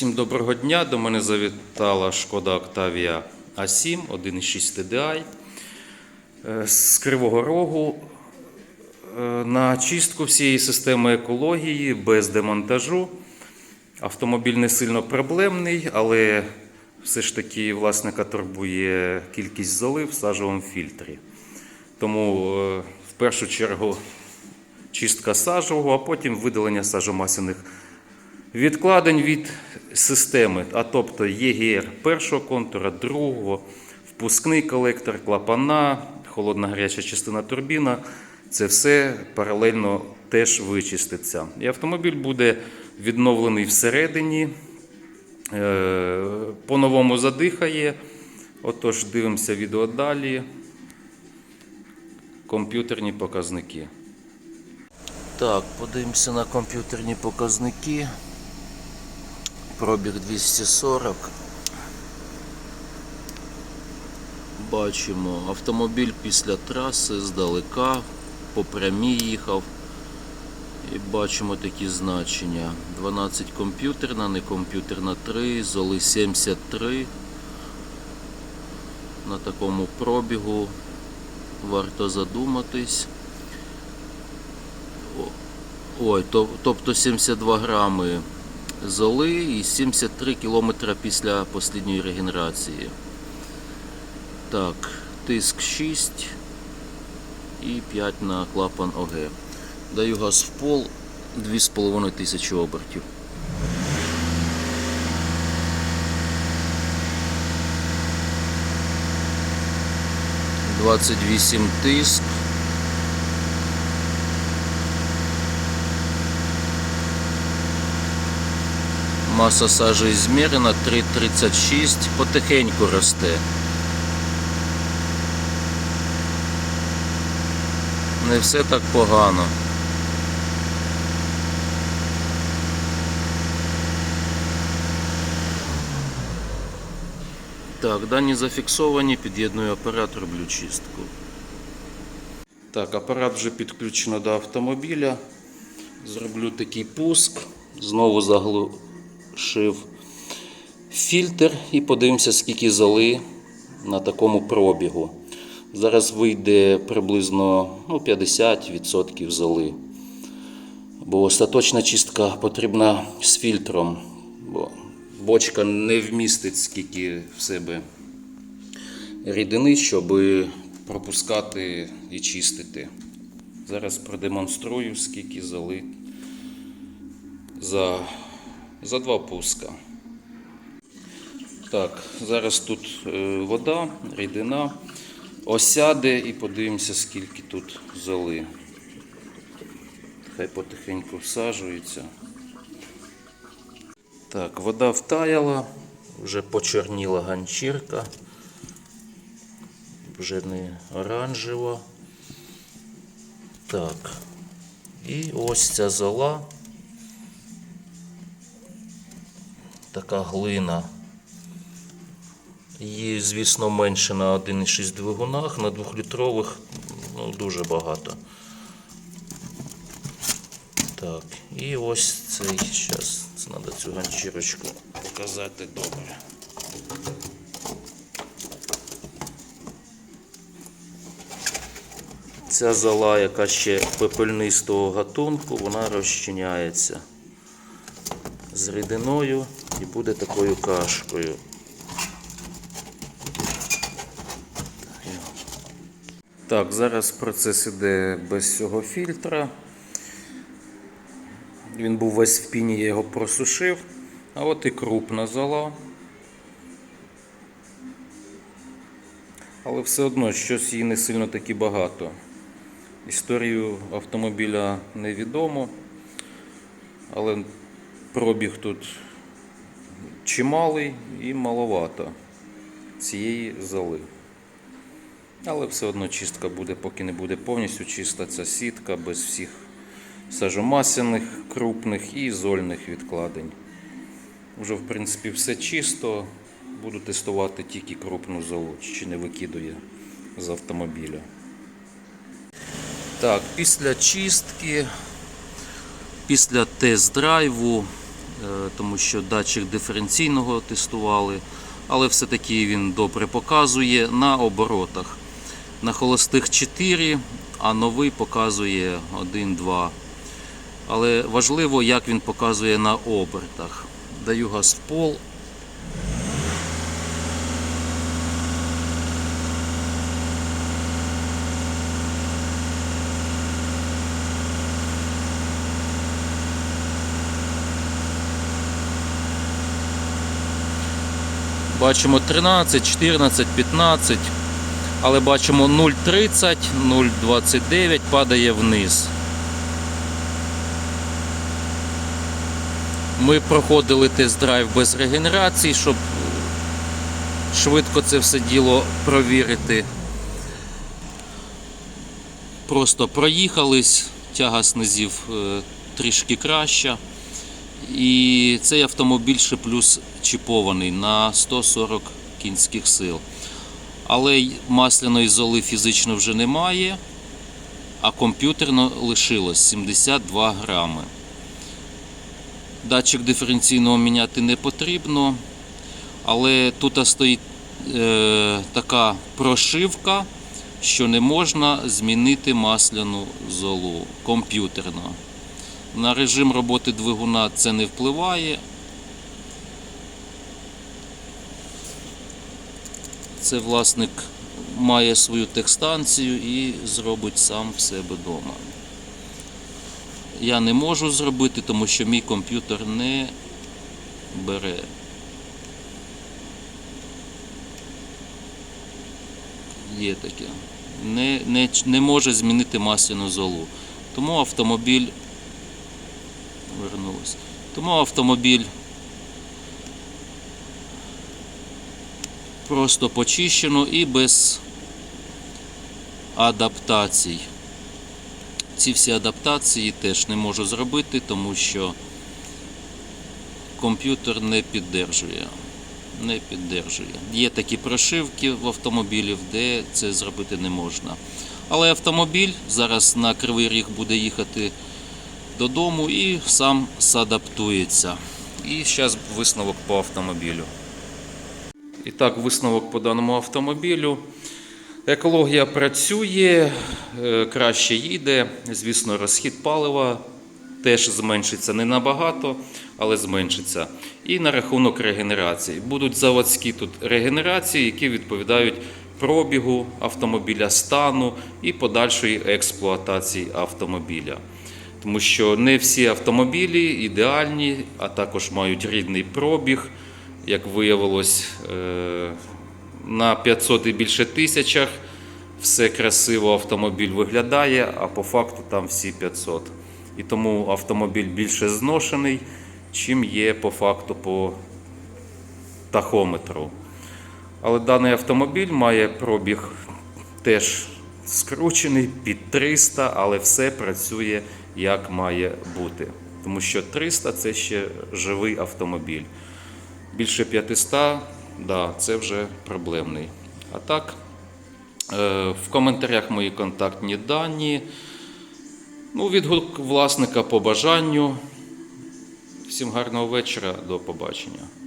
Всім доброго дня. До мене завітала шкода Octavia A7 1.6 TDI з Кривого Рогу е, на чистку всієї системи екології без демонтажу. Автомобіль не сильно проблемний, але все ж таки власника турбує кількість золи в сажовому фільтрі. Тому е, в першу чергу чистка сажового, а потім видалення сажомасляних відкладень від системи, а тобто ЄГР першого контура, другого, впускний колектор, клапана, холодна гаряча частина турбіна. Це все паралельно теж вичиститься. І автомобіль буде відновлений всередині, е, по-новому задихає. Отож, дивимося відео далі. Комп'ютерні показники. Так, подивимося на комп'ютерні показники. Пробіг 240. Бачимо, автомобіль після траси здалека, по прямій їхав. І бачимо такі значення. 12 комп'ютерна, не комп'ютерна 3, золи 73. На такому пробігу варто задуматись. Ой, то, тобто 72 грами золи і 73 кілометри після послідньої регенерації. Так, тиск 6 і 5 на клапан ОГ. Даю газ в пол 2,5 тисячі обертів. Двадцять вісім тиск. Маса сажі змірена 3,36, потихеньку росте. Не все так погано. Так, дані зафіксовані, під'єдную апарат, роблю чистку. Так, апарат вже підключено до автомобіля. Зроблю такий пуск. Знову заглушив фільтр і подивимося, скільки золи на такому пробігу. Зараз вийде приблизно ну, 50% золи. Бо остаточна чистка потрібна з фільтром. Бо бочка не вмістить скільки в себе рідини, щоб пропускати і чистити. Зараз продемонструю, скільки золи за, за два пуска. Так, зараз тут е, вода, рідина. Осяде і подивимося, скільки тут золи. Хай потихеньку всаджується. Так, вода втаяла, вже почорніла ганчірка. Вже не оранжева. Так. І ось ця зола. Така глина. Її, звісно, менше на 1,6 двигунах, на 2-літрових ну, дуже багато. Так, і ось цей зараз. Треба цю ганчірочку показати добре. Ця зола, яка ще пепельнистого гатунку, вона розчиняється з рідиною і буде такою кашкою. Так, зараз процес іде без цього фільтра. Він був весь в піні, я його просушив. А от і крупна зола. Але все одно щось її не сильно таки багато. Історію автомобіля невідомо, але пробіг тут чималий і маловато цієї золи. Але все одно чистка буде, поки не буде повністю чиста ця сітка без всіх сажомасяних, крупних і зольних відкладень. Вже в принципі все чисто. Буду тестувати тільки крупну золу, чи не викидує з автомобіля. Так, після чистки, після тест-драйву тому що датчик диференційного тестували, але все-таки він добре показує на оборотах. На холостих 4, а новий показує 1-2. Але важливо, як він показує на обертах. Даю газ в пол. Бачимо 13, 14, 15, але бачимо 0,30, 0,29 падає вниз. Ми проходили тест-драйв без регенерації, щоб швидко це все діло провірити. Просто проїхались, тяга знизів е, трішки краща. І цей автомобіль ще плюс чіпований на 140 кінських сил. Але масляної золи фізично вже немає, а комп'ютерно лишилось 72 грами. Датчик диференційного міняти не потрібно, але тут стоїть е, така прошивка, що не можна змінити масляну золу комп'ютерно. На режим роботи двигуна це не впливає. Це власник має свою техстанцію і зробить сам в себе вдома. Я не можу зробити, тому що мій комп'ютер не бере. Є таке. Не, не, не може змінити масляну золу. Тому автомобіль вернулось. Тому автомобіль просто почищено і без адаптацій. Ці всі адаптації теж не можу зробити, тому що комп'ютер не піддержує. Не піддержує. Є такі прошивки в автомобілів, де це зробити не можна. Але автомобіль зараз на кривий ріг буде їхати додому і сам садаптується. І зараз висновок по автомобілю. І так, висновок по даному автомобілю. Екологія працює, е, краще їде. Звісно, розхід палива теж зменшиться не набагато, але зменшиться. І на рахунок регенерації. Будуть заводські тут регенерації, які відповідають пробігу автомобіля, стану і подальшої експлуатації автомобіля. Тому що не всі автомобілі ідеальні, а також мають рідний пробіг. Як виявилось, е, на 500 і більше тисячах все красиво автомобіль виглядає, а по факту там всі 500. І тому автомобіль більше зношений, чим є по факту по тахометру. Але даний автомобіль має пробіг теж скручений під 300, але все працює як має бути. Тому що 300 це ще живий автомобіль. Більше 500, да, це вже проблемний. А так, е, в коментарях мої контактні дані. Ну, відгук власника по бажанню. Всім гарного вечора, до побачення.